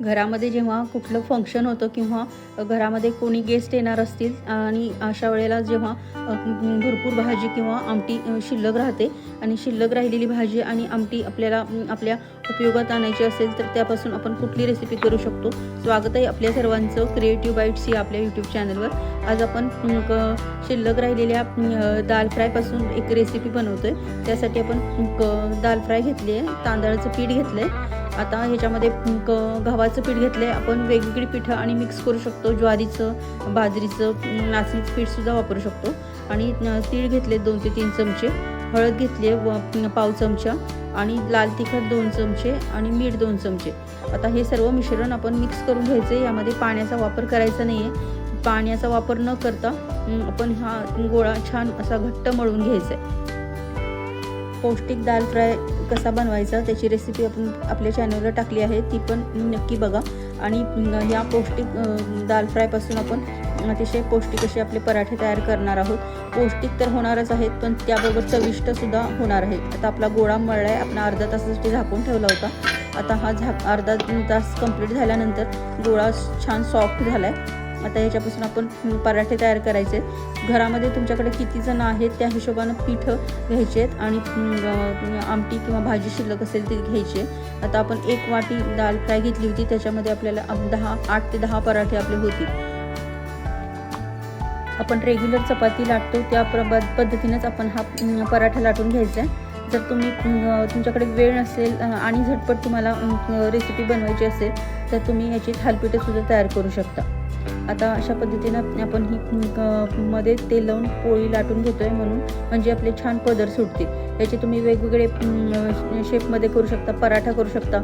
घरामध्ये जेव्हा कुठलं फंक्शन होतं किंवा घरामध्ये कोणी गेस्ट येणार असतील आणि अशा वेळेला जेव्हा भरपूर भाजी किंवा आमटी शिल्लक राहते आणि शिल्लक राहिलेली भाजी आणि आमटी आपल्याला आपल्या उपयोगात आणायची असेल तर त्यापासून आपण कुठली रेसिपी करू शकतो? स्वागत आहे आपल्या सर्वांचं क्रिएटिव्ह बाईट्स या आपल्या यूट्यूब चॅनलवर आज आपण क- शिल्लक राहिलेल्या दाल फ्रायपासून एक रेसिपी बनवतो आहे त्यासाठी आपण दाल फ्राय घेतली आहे तांदळाचं पीठ घेतलं आहे आता ह्याच्यामध्ये गव्हाचं पीठ घेतलं आहे आपण वेगवेगळी पिठं आणि मिक्स करू शकतो. ज्वारीचं बाजरीचं नाचणीचं पीठसुद्धा वापरू शकतो. आणि तीळ घेतले दोन ते तीन चमचे. हळद घेतली आहे व पाव चमचा. आणि लाल तिखट दोन चमचे आणि मीठ दोन चमचे. आता हे सर्व मिश्रण आपण मिक्स करून घ्यायचं आहे यामध्ये पाण्याचा वापर करायचा नाही आहे पाण्याचा वापर न करता आपण हा गोळा छान असा घट्ट मळून घ्यायचा आहे पौष्टिक दाल फ्राय कसा बनवायचा त्याची रेसिपी आपण आपल्या चॅनलवर टाकली आहे ती पण नक्की बघा. आणि या पौष्टिक दाल फ्रायपासून आपण अतिशय पौष्टिक असे आपले पराठे तयार करणार आहोत. पौष्टिक तर होणारच आहेत पण त्याबरोबर चविष्टसुद्धा होणार आहेत. आता आपला गोळा मळला आहे आपण अर्धा तासासाठी झाकून ठेवला होता. आता हा झाक अर्धा तास कंप्लीट झाल्यानंतर गोळा छान सॉफ्ट झाला आहे आता याच्यापासून आपण पराठे तयार करायचे. आहेत. घरामध्ये तुमच्याकडे किती जण आहेत त्या हिशोबानं पीठ घ्यायचे आहेत आणि आमटी किंवा भाजी शिल्लक असेल ती घ्यायची आहे. आता आपण एक वाटी दाल फ्राय घेतली होती त्याच्यामध्ये आपल्याला दहा आठ ते दहा पराठे आपले होतील. आपण रेग्युलर चपाती लाटतो त्या प्र पद्धतीनेच आपण हा पराठा लाटून घ्यायचा आहे. जर तुम्ही तुमच्याकडे वेळ नसेल आणि झटपट तुम्हाला रेसिपी बनवायची असेल तर तुम्ही याची थालपीठंसुद्धा तयार करू शकता. आता अशा पद्धतीनं आपण ही मध्ये तेल लावून पोळी लाटून घेतोय म्हणून म्हणजे आपले छान पदर सुटतील. याचे तुम्ही वेगवेगळे शेपमध्ये करू शकता पराठा करू शकता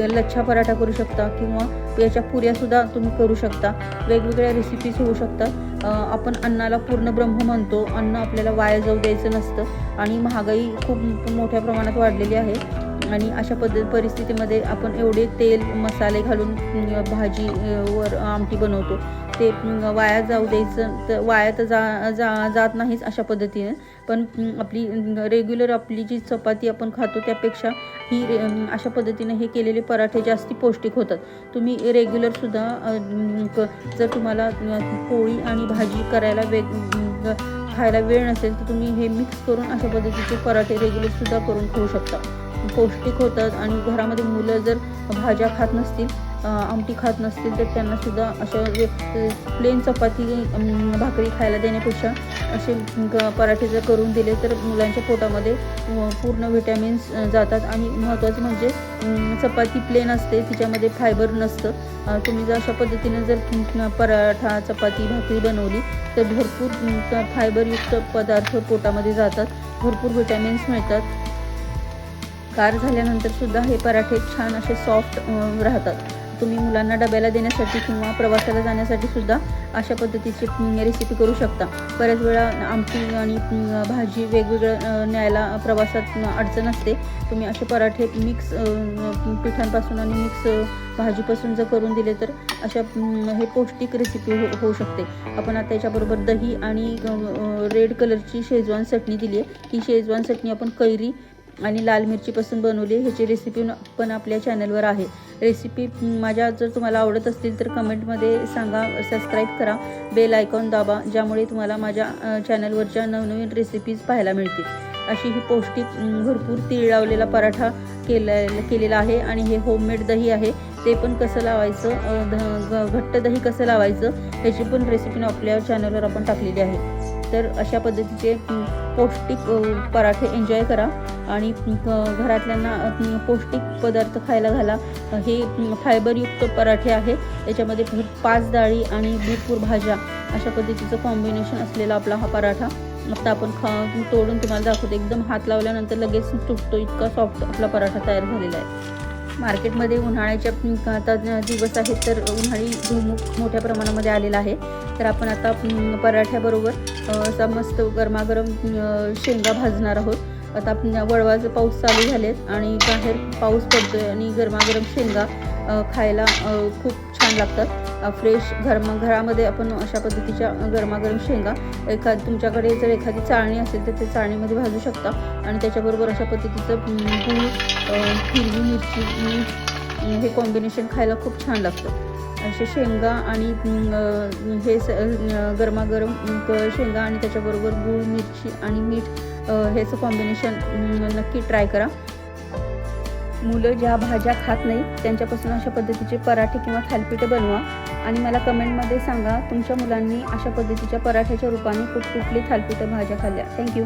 लच्छा पराठा करू शकता किंवा याच्या पुऱ्यासुद्धा तुम्ही करू शकता. वेगवेगळ्या रेसिपीज होऊ शकतात आपण अन्नाला पूर्ण ब्रह्म म्हणतो. अन्न आपल्याला वाया जाऊ द्यायचं नसतं. आणि महागाई खूप मोठ्या प्रमाणात वाढलेली आहे. आणि अशा पद्धत परिस्थितीमध्ये आपण एवढे तेल मसाले घालून भाजी वर आमटी बनवतो. ते वाया जाऊ द्यायचं तर वाया तर जा जा जात नाहीच अशा पद्धतीने. पण आपली रेग्युलर आपली जी चपाती आपण खातो त्यापेक्षा ही अशा पद्धतीने हे केलेले पराठे जास्ती पौष्टिक होतात. तुम्ही रेग्युलरसुद्धा क- जर तुम्हाला पोळी आणि भाजी करायला वेग खायला वेळ नसेल तर तुम्ही हे मिक्स करून अशा पद्धतीचे पराठे रेग्युलरसुद्धा करून खाऊ शकता. पौष्टिक होतात आणि घरामध्ये मुलं जर भाज्या खात नसतील आमटी खात नसतील तर त्यांनासुद्धा अशा प्लेन चपाती भाकरी खायला देण्यापेक्षा असे पराठे जर करून दिले तर मुलांच्या पोटामध्ये पूर्ण व्हिटॅमिन्स जातात. आणि महत्त्वाचं म्हणजे चपाती प्लेन असते तिच्यामध्ये फायबर नसतं. तुम्ही जर अशा पद्धतीने जर पराठा चपाती भाकरी बनवली तर भरपूर फायबरयुक्त पदार्थ पोटामध्ये जातात. भरपूर व्हिटॅमिन्स मिळतात. गार झाल्यानंतर सुद्धा हे पराठे छान असे सॉफ्ट राहतात. तुम्ही मुलांना डब्याला देण्यासाठी किंवा प्रवासाला जाण्यासाठी सुद्धा अशा पद्धतीची रेसिपी करू शकता. बऱ्याच वेळा आमटी आणि भाजी वेगवेगळं न्यायला प्रवासात अडचण असते. तुम्ही असे पराठे मिक्स पिठांपासून आणि मिक्स भाजीपासून जर करून दिले तर अशा हे पौष्टिक रेसिपी हो होऊ शकते. आपण आता त्याच्याबरोबर दही आणि रेड कलरची शेजवान चटणी दिली आहे. ही शेजवान चटणी आपण कैरी आणि लाल मिरचीपासून बनवली ह्याची रेसिपी पण आपल्या चॅनलवर आहे. रेसिपी माझ्या जर तुम्हाला आवडत असतील तर कमेंटमध्ये सांगा सबस्क्राईब करा. बेल आयकॉन दाबा ज्यामुळे तुम्हाला माझ्या चॅनलवरच्या नवनवीन रेसिपीज पाहायला मिळतील. अशी ही पौष्टिक भरपूर तीळ लावलेला पराठा केला केलेला आहे. आणि हे होममेड दही आहे. ते पण कसं लावायचं ध- घट्ट दही कसं लावायचं ह्याची पण रेसिपी आपल्या चॅनलवर आपण टाकलेली आहे. तर अशा पद्धतीचे पौष्टिक पराठे एन्जॉय करा. आणि घरातल्यांना पौष्टिक पदार्थ खायला घाला. हे फायबरयुक्त पराठे आहे याच्यामध्ये पाच डाळी आणि भरपूर भाज्या. अशा पद्धतीचं कॉम्बिनेशन असलेला आपला हा पराठा. आता आपण खा तोडून तुम्हाला दाखवतो. एकदम हात लावल्यानंतर लगेच तुटतो. इतका सॉफ्ट आपला पराठा तयार झालेला आहे. मार्केटमध्ये उन्हाळ्याच्या आता दिवस आहेत तर उन्हाळी धुमूक मोठ्या प्रमाणामध्ये आलेला आहे. तर आपण आता पराठ्याबरोबर असा मस्त गरमागरम शेंगा भाजणार आहोत. आता आपण वळवाचे पाऊस चालू झालेत आणि बाहेर पाऊस पडतोय आणि गरमागरम शेंगा खायला खूप छान लागतात. फ्रेश घर घरामध्ये आपण अशा पद्धतीच्या गरमागरम शेंगा एखा तुमच्याकडे जर एखादी चाळणी असेल तर ते चाळणीमध्ये भाजू शकता. आणि त्याच्याबरोबर अशा पद्धतीचं गुळ गूळ हिरवी मिरची हे कॉम्बिनेशन खायला खूप छान लागतं. असे शेंगा आणि हे स गरमागरम शेंगा आणि त्याच्याबरोबर गूळ मिरची आणि मीठ ह्याचं कॉम्बिनेशन नक्की ट्राय करा. मुलं ज्या भाज्या खात नाही त्यांच्यापासून अशा पद्धतीचे पराठे किंवा थालपिठं बनवा. आणि मला कमेंटमध्ये सांगा तुमच्या मुलांनी अशा पद्धतीच्या पराठ्याच्या रूपाने कुठ कुठली थालपीठं भाज्या खाल्ल्या. थँक्यू